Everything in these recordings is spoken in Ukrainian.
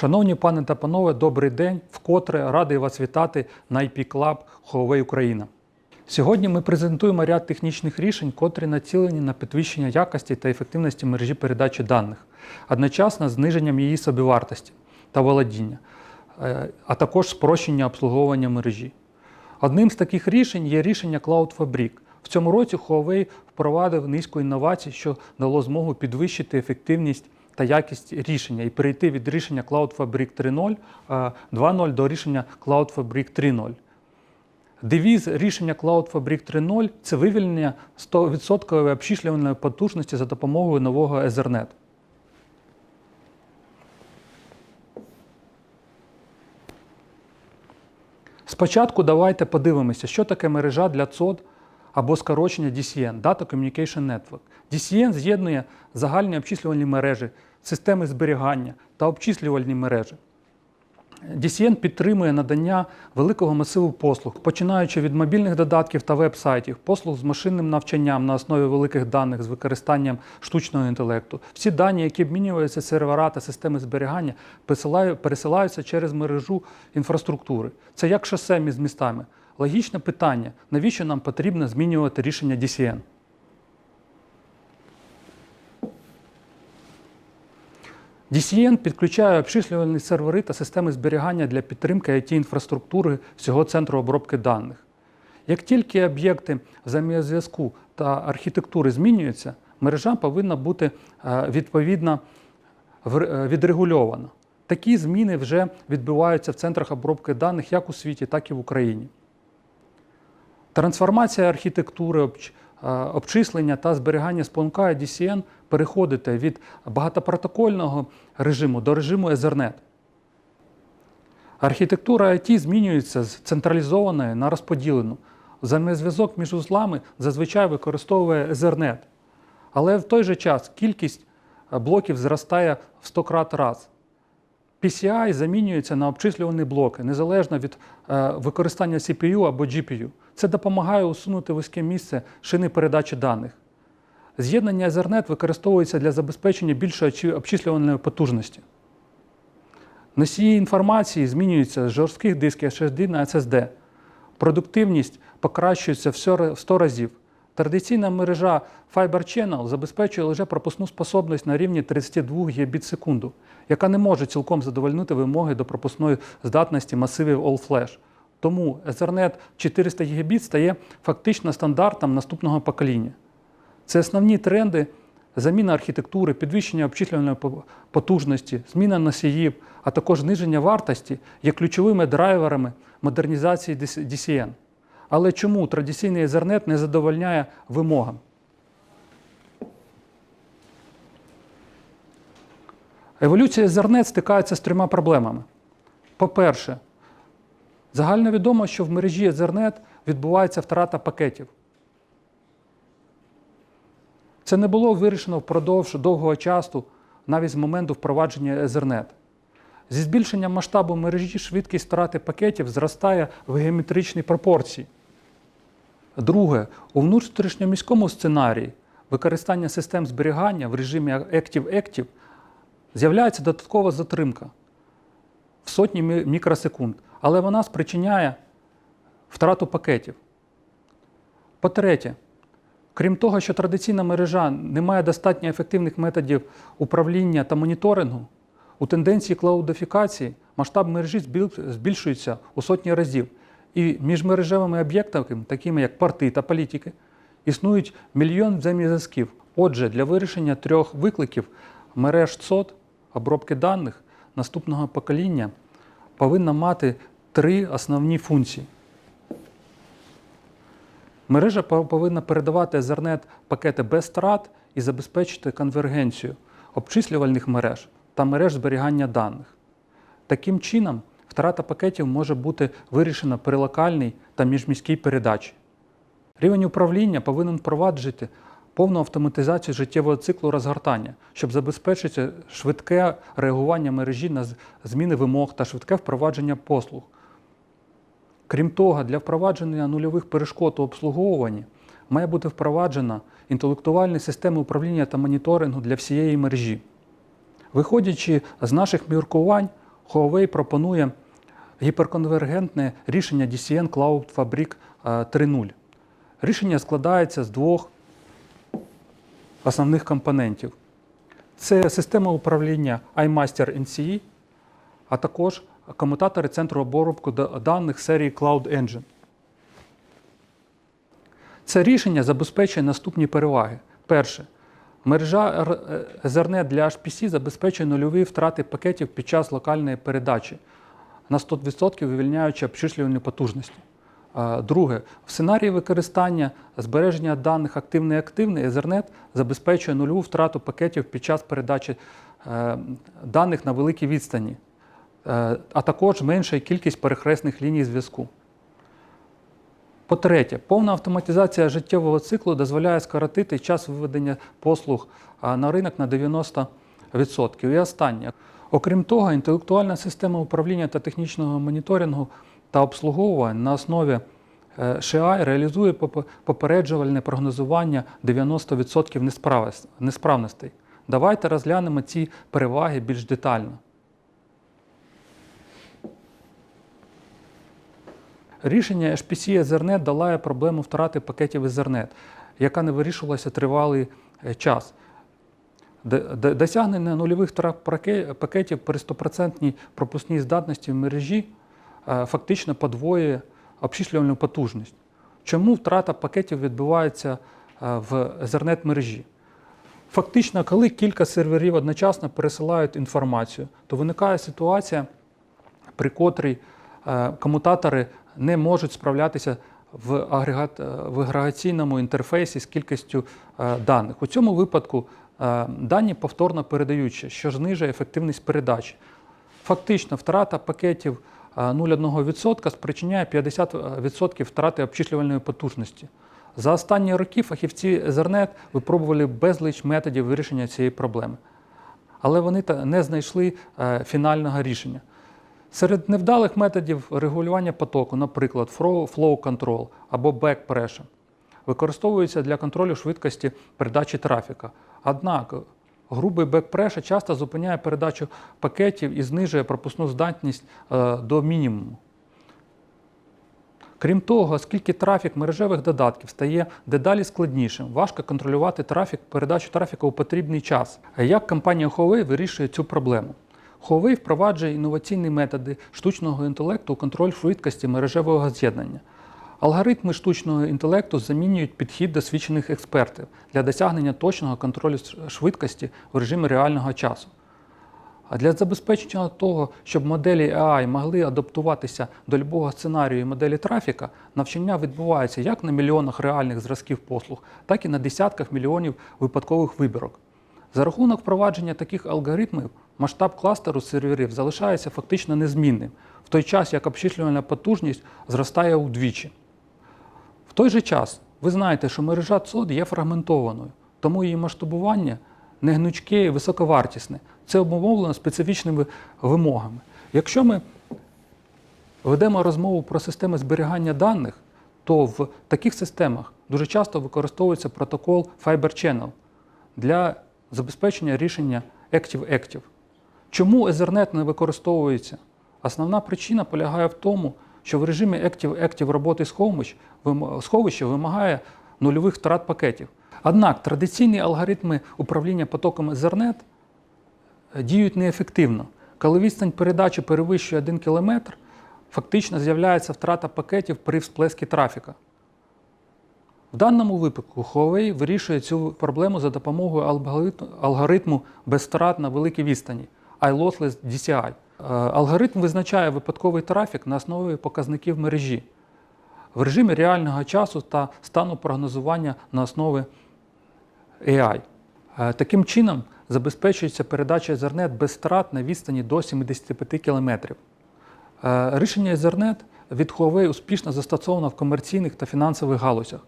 Шановні пани та панове, добрий день. Вкотре радий вас вітати на IP Club Huawei Україна. Сьогодні ми презентуємо ряд технічних рішень, котрі націлені на підвищення якості та ефективності мережі передачі даних, одночасно зниженням її собівартості та володіння, е, а також спрощення обслуговування мережі. Одним з таких рішень є рішення Cloud Fabric. В цьому році Huawei впровадив низку інновацій, що дало змогу підвищити ефективність та якість рішення і перейти від рішення Cloud Fabric 3.0 е, 2.0 до рішення Cloud Fabric 3.0. Девіз рішення Cloud Fabric 3.0 це вивільнення 100% обчислювальної потужності за допомогою нового Ethernet. Спочатку давайте подивимося, що таке мережа для ЦОД або скорочення DCN Data Communication Network. DCN з'єднує загальні обчислювальні мережі, системи зберігання та обчислювальні мережі. DCN підтримує надання великого масиву послуг, починаючи від мобільних додатків та веб-сайтів, послуг з машинним навчанням на основі великих даних з використанням штучного інтелекту. Всі дані, які обмінюються сервера та системи зберігання, пересилаються через мережу інфраструктури. Це як шосе між містами. Логічне питання: навіщо нам потрібно змінювати рішення DCN? DCN підключає обчислювальні сервери та системи зберігання для підтримки IT-інфраструктури всього центру обробки даних. Як тільки об'єкти взаємозв'язку та архітектури змінюються, мережа повинна бути е, відповідно е, відрегульована. Такі зміни вже відбуваються в центрах обробки даних як у світі, так і в Україні. Трансформація архітектури, е, обчислення та зберігання спонукає DCN переходити від багатопротокольного режиму до режиму Ethernet. Архітектура IT змінюється з централізованої на розподілену. Взаємозв'язок між узлами зазвичай використовує Ethernet. Але в той же час кількість е, блоків зростає в 100 крат раз. PCI замінюється на обчислювані блоки, незалежно від е, використання CPU або GPU. Це допомагає усунути вузьке місце шини передачі даних. З'єднання Ethernet використовується для забезпечення більшої обчислювальної потужності. Носії інформації змінюються з жорстких дисків SSD на SSD. Продуктивність покращується в 100 разів. Традиційна мережа Fiber Channel забезпечує лише пропускну способність на рівні 32 Гбіт секунду, яка не може цілком задовольнити вимоги до пропускної здатності масивів All-Flash. Тому Ethernet 400 Гбіт стає фактично стандартом наступного покоління. Це основні тренди заміна архітектури, підвищення обчислювальної потужності, зміна носіїв, а також зниження вартості є ключовими драйверами модернізації DC- DCN. Але чому традиційний Ethernet не задовольняє вимогам? Еволюція Ethernet стикається з трьома проблемами. По-перше, загальновідомо, що в мережі Ethernet відбувається втрата пакетів. Це не було вирішено впродовж довгого часу, навіть з моменту впровадження Ethernet. Зі збільшенням масштабу мережі швидкість втрати пакетів зростає в геометричній пропорції. Друге, у внутрішньоміському сценарії використання систем зберігання в режимі Active-Active з'являється додаткова затримка в сотні мі- мікросекунд, але вона спричиняє втрату пакетів. По-третє, Крім того, що традиційна мережа не має достатньо ефективних методів управління та моніторингу, у тенденції клаудифікації масштаб мережі збільшується у сотні разів. І між мережевими об'єктами, такими як порти та політики, існують мільйон взаємозв'язків. Отже, для вирішення трьох викликів мереж ЦОД, обробки даних наступного покоління повинна мати три основні функції. Мережа повинна передавати Ethernet пакети без втрат і забезпечити конвергенцію обчислювальних мереж та мереж зберігання даних. Таким чином, втрата пакетів може бути вирішена при локальній та міжміській передачі. Рівень управління повинен впроваджувати повну автоматизацію життєвого циклу розгортання, щоб забезпечити швидке реагування мережі на зміни вимог та швидке впровадження послуг. Крім того, для впровадження нульових перешкод у обслуговуванні має бути впроваджена інтелектуальна система управління та моніторингу для всієї мережі. Виходячи з наших міркувань, Huawei пропонує гіперконвергентне рішення DCN Cloud Fabric е, 3.0. Рішення складається з двох основних компонентів. Це система управління iMaster NCE, а також комутатори центру обробку даних серії Cloud Engine. Це рішення забезпечує наступні переваги. Перше, мережа е, Ethernet для HPC забезпечує нульові втрати пакетів під час локальної передачі на 100% вивільняючи обчислювальні потужності. Друге, в сценарії використання збереження даних активний-активний Ethernet забезпечує нульову втрату пакетів під час передачі е, даних на великій відстані, е, а також менша кількість перехресних ліній зв'язку. По-третє, повна автоматизація життєвого циклу дозволяє скоротити час виведення послуг на ринок на 90%. І останнє. Окрім того, інтелектуальна система управління та технічного моніторингу та обслуговування на основі е, реалізує попереджувальне прогнозування 90% несправес- несправностей. Давайте розглянемо ці переваги більш детально. Рішення HPC Ethernet долає проблему втрати пакетів Ethernet, яка не вирішувалася тривалий е, час. Досягнення нульових втрат пакетів при 100% пропускній здатності в мережі е, фактично подвоює обчислювальну потужність. Чому втрата пакетів відбувається е, в Ethernet мережі? Фактично, коли кілька серверів одночасно пересилають інформацію, то виникає ситуація, при котрій комутатори не можуть справлятися в, агрегат, е, в агрегаційному інтерфейсі з кількістю е, даних. У цьому випадку е, дані повторно передаються, що знижує ефективність передачі. Фактично, втрата пакетів е, 0,1% спричиняє 50% втрати обчислювальної потужності. За останні роки фахівці Ethernet випробували безліч методів вирішення цієї проблеми, але вони не знайшли фінального рішення. Серед невдалих методів регулювання потоку, наприклад, flow control або back pressure, використовуються для контролю швидкості передачі трафіка. Однак грубий back pressure часто зупиняє передачу пакетів і знижує пропускну здатність е, до мінімуму. Крім того, оскільки трафік мережевих додатків стає дедалі складнішим, важко контролювати трафік, передачу трафіку у потрібний час. А Як компанія Huawei вирішує цю проблему? Huawei впроваджує інноваційні методи штучного інтелекту у контроль швидкості мережевого з'єднання. Алгоритми штучного інтелекту замінюють підхід досвідчених експертів для досягнення точного контролю швидкості в режимі реального часу. А для забезпечення того, щоб моделі AI могли адаптуватися до любого сценарію і моделі трафіка, навчання відбувається як на мільйонах реальних зразків послуг, так і на десятках мільйонів випадкових вибірок. За рахунок впровадження таких алгоритмів масштаб кластеру серверів залишається фактично незмінним, в той час як обчислювальна потужність зростає удвічі. В той же час ви знаєте, що мережа ЦОД є фрагментованою, тому її масштабування не гнучке і високовартісне. Це обумовлено специфічними вимогами. Якщо ми ведемо розмову про системи зберігання даних, то в таких системах дуже часто використовується протокол Fiber Channel для забезпечення рішення Active-Active. Чому Ethernet не використовується? Основна причина полягає в тому, що в режимі Active-Active роботи сховища вимагає нульових втрат пакетів. Однак традиційні алгоритми управління потоком Ethernet е, діють неефективно. Коли відстань передачі перевищує 1 км, фактично з'являється втрата пакетів при всплескі трафіка. В даному випадку Huawei вирішує цю проблему за допомогою алгоритму- без втрат на великій відстані iLossless DCI. Е, Алгоритм визначає випадковий трафік на основі показників мережі в режимі реального часу та стану прогнозування на основі AI. Е, Таким чином забезпечується передача Ethernet без втрат на відстані до 75 км. Е, Рішення Ethernet від Huawei успішно застосовано в комерційних та фінансових галузях.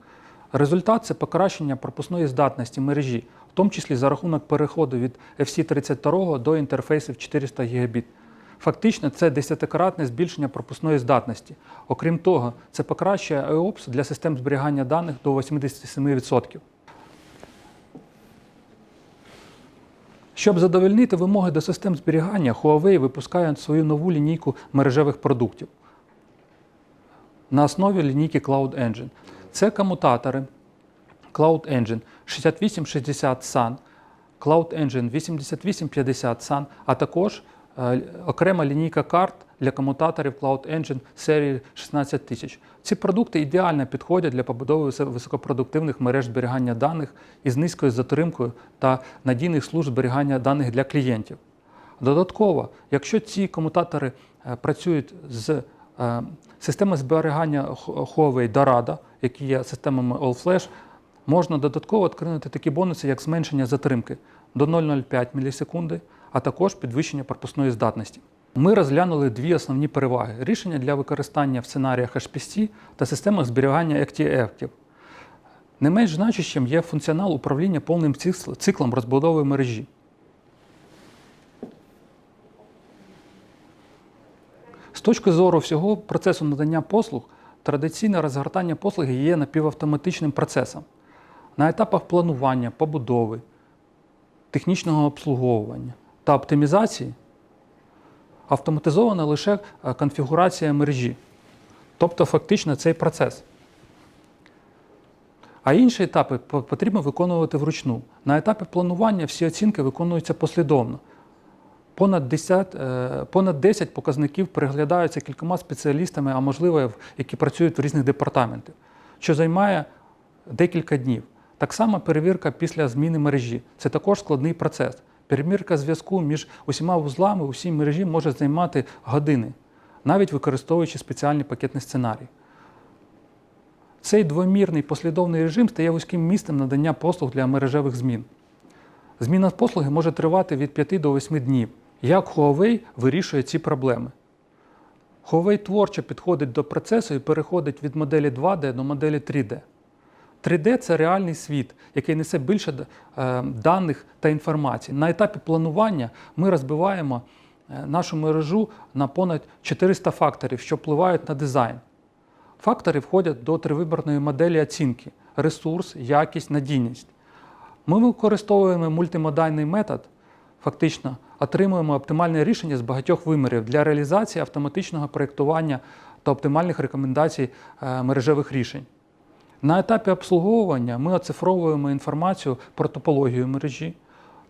Результат це покращення пропускної здатності мережі, в тому числі за рахунок переходу від FC32 до інтерфейсів 400 Гбіт. Фактично, це десятикратне збільшення пропускної здатності. Окрім того, це покращує IOPS для систем зберігання даних до 87%. Щоб задовольнити вимоги до систем зберігання, Huawei випускає свою нову лінійку мережевих продуктів на основі лінійки Cloud Engine. Це комутатори Cloud Engine 6860 SAN, Cloud Engine 8850 SAN, а також е, окрема лінійка карт для комутаторів Cloud Engine серії 16000. Ці продукти ідеально підходять для побудови високопродуктивних мереж зберігання даних із низькою затримкою та надійних служб зберігання даних для клієнтів. Додатково, якщо ці комутатори е, працюють з е, системою зберігання Hu- Huawei Dorado, які є системами All Flash, можна додатково відкрити такі бонуси, як зменшення затримки до 0,05 мілісекунди, а також підвищення пропускної здатності. Ми розглянули дві основні переваги: рішення для використання в сценаріях HPC та системах зберігання ActiveActive. Не менш значущим є функціонал управління повним циклом розбудови мережі. Точки зору всього процесу надання послуг, традиційне розгортання послуги є напівавтоматичним процесом. На етапах планування, побудови, технічного обслуговування та оптимізації автоматизована лише е, конфігурація мережі, тобто фактично цей процес. А інші етапи потрібно виконувати вручну. На етапі планування всі оцінки виконуються послідовно. Понад 10, е, понад 10 показників переглядаються кількома спеціалістами, а можливо, які працюють в різних департаментах, що займає декілька днів. Так само перевірка після зміни мережі. Це також складний процес. Перевірка зв'язку між усіма вузлами у всій мережі може займати години, навіть використовуючи спеціальний пакетний сценарій. Цей двомірний послідовний режим стає вузьким місцем надання послуг для мережевих змін. Зміна послуги може тривати від 5 до 8 днів. Як Huawei вирішує ці проблеми? Huawei творчо підходить до процесу і переходить від моделі 2D до моделі 3D. 3D це реальний світ, який несе більше е, даних та інформації. На етапі планування ми розбиваємо е, нашу мережу на понад 400 факторів, що впливають на дизайн. Фактори входять до тривиборної моделі оцінки: ресурс, якість, надійність. Ми використовуємо мультимодальний метод, фактично отримуємо оптимальне рішення з багатьох вимірів для реалізації автоматичного проєктування та оптимальних рекомендацій е, мережевих рішень. На етапі обслуговування ми оцифровуємо інформацію про топологію мережі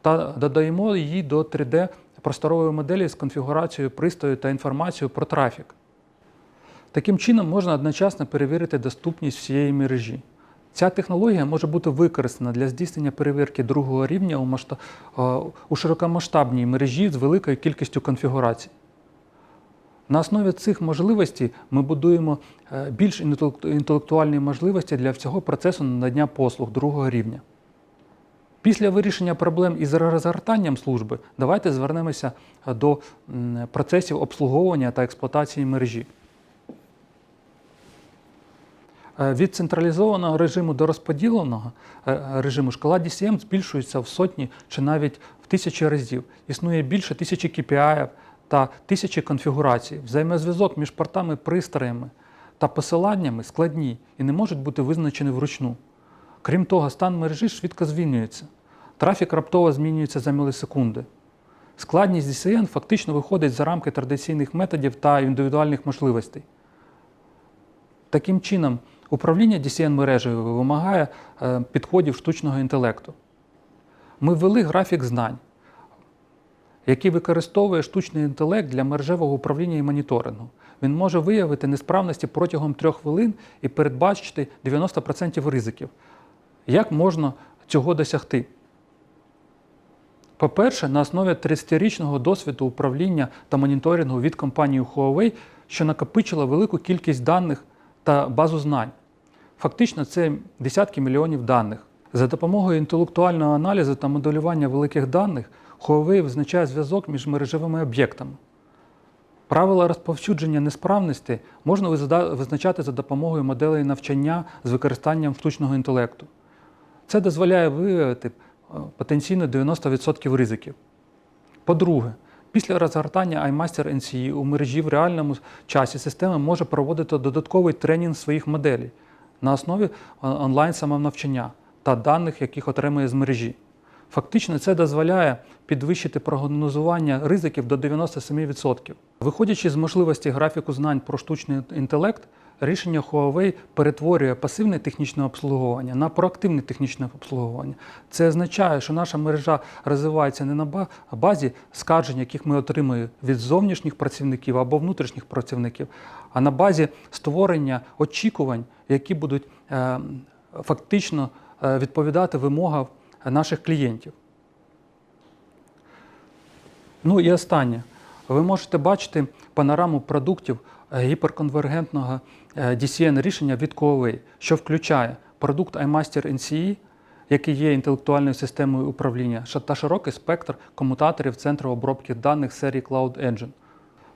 та додаємо її до 3D просторової моделі з конфігурацією пристрою та інформацією про трафік. Таким чином можна одночасно перевірити доступність всієї мережі. Ця технологія може бути використана для здійснення перевірки другого рівня у, масштаб... е, у широкомасштабній мережі з великою кількістю конфігурацій. На основі цих можливостей ми будуємо е, більш інтелектуальні можливості для всього процесу надання послуг другого рівня. Після вирішення проблем із розгортанням служби давайте звернемося е, до процесів обслуговування та експлуатації мережі. Е, Від централізованого режиму до розподіленого е, режиму шкала DCM збільшується в сотні чи навіть в тисячі разів. Існує більше тисячі KPI та тисячі конфігурацій. Взаємозв'язок між портами, пристроями та посиланнями складні і не можуть бути визначені вручну. Крім того, стан мережі швидко змінюється. Трафік раптово змінюється за мілісекунди. Складність DCN фактично виходить за рамки традиційних методів та індивідуальних можливостей. Таким чином, управління DCN мережею вимагає е, підходів штучного інтелекту. Ми ввели графік знань, який використовує штучний інтелект для мережевого управління і моніторингу. Він може виявити несправності протягом трьох хвилин і передбачити 90% ризиків. Як можна цього досягти? По-перше, на основі 30-річного досвіду управління та моніторингу від компанії Huawei, що накопичила велику кількість даних та базу знань. Фактично, це десятки мільйонів даних. За допомогою інтелектуального аналізу та моделювання великих даних Huawei визначає зв'язок між мережевими об'єктами. Правила розповсюдження несправності можна визначати за допомогою моделей навчання з використанням штучного інтелекту. Це дозволяє виявити е, потенційно 90% ризиків. По-друге, після розгортання iMaster NCE у мережі в реальному часі система може проводити додатковий тренінг своїх моделей на основі е, онлайн самонавчання та даних, яких отримує з мережі. Фактично, це дозволяє підвищити прогнозування ризиків до 97%. Виходячи з можливості графіку знань про штучний інтелект, рішення Huawei перетворює пасивне технічне обслуговування на проактивне технічне обслуговування. Це означає, що наша мережа розвивається не на базі скаржень, яких ми отримуємо від зовнішніх працівників або внутрішніх працівників, а на базі створення очікувань, які будуть е, фактично е, відповідати вимогам наших клієнтів. Ну і останнє. Ви можете бачити панораму продуктів гіперконвергентного е, DCN рішення від Huawei, що включає продукт iMaster NCE, який є інтелектуальною системою управління, та широкий спектр комутаторів центру обробки даних серії Cloud Engine.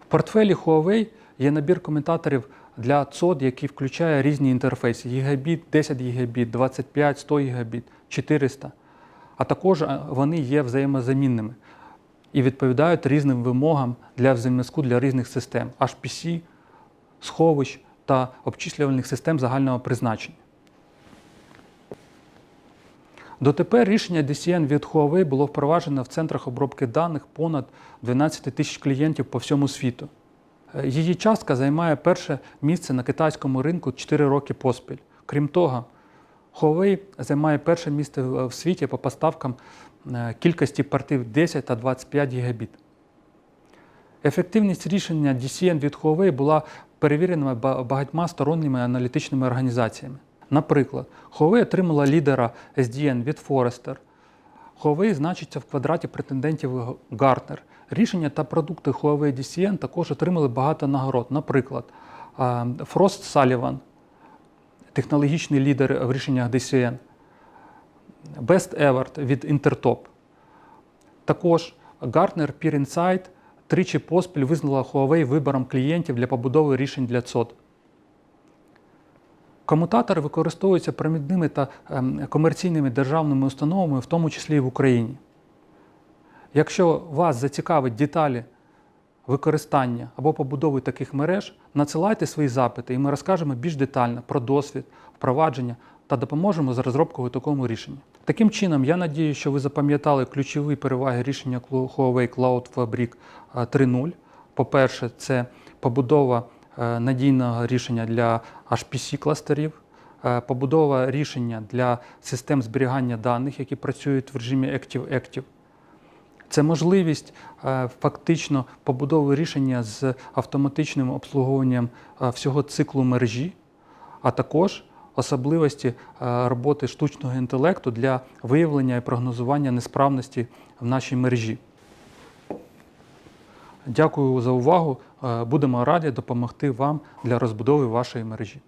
В портфелі Huawei є набір коментаторів для COD, який включає різні інтерфейси: гігабіт, 10 гігабіт, 25, 100 гігабіт, 400. А також е, вони є взаємозамінними і відповідають різним вимогам для взаємозв'язку для різних систем HPC, сховищ та обчислювальних систем загального призначення. Дотепер рішення DCN від Huawei було впроваджено в центрах обробки даних понад 12 тисяч клієнтів по всьому світу. Е, Її частка займає перше місце на китайському ринку 4 роки поспіль. Крім того, Huawei займає перше місце в світі по поставкам е, кількості портів 10 та 25 гігабіт. Ефективність рішення DCN від Huawei була перевірена ба- багатьма сторонніми аналітичними організаціями. Наприклад, Huawei отримала лідера SDN від Forrester. Huawei значиться в квадраті претендентів Gartner. Рішення та продукти Huawei DCN також отримали багато нагород. Наприклад, Frost Sullivan, технологічний лідер в рішеннях DCN, Best Award від Intertop. Також Gartner Peer Insight тричі поспіль визнала Huawei вибором клієнтів для побудови рішень для ЦОД. Комутатори використовуються провідними та ем, комерційними державними установами, в тому числі і в Україні. Якщо вас зацікавить деталі використання або побудови таких мереж, надсилайте свої запити, і ми розкажемо більш детально про досвід, впровадження та допоможемо з розробкою такому рішенню. Таким чином, я надію, що ви запам'ятали ключові переваги рішення Huawei Cloud Fabric е, 3.0. По-перше, це побудова е, надійного рішення для HPC кластерів, е, побудова рішення для систем зберігання даних, які працюють в режимі Active-Active. Це можливість е, фактично побудови рішення з автоматичним обслуговуванням е, всього циклу мережі, а також особливості е, роботи штучного інтелекту для виявлення і прогнозування несправності в нашій мережі. Дякую за увагу. Е, Будемо раді допомогти вам для розбудови вашої мережі.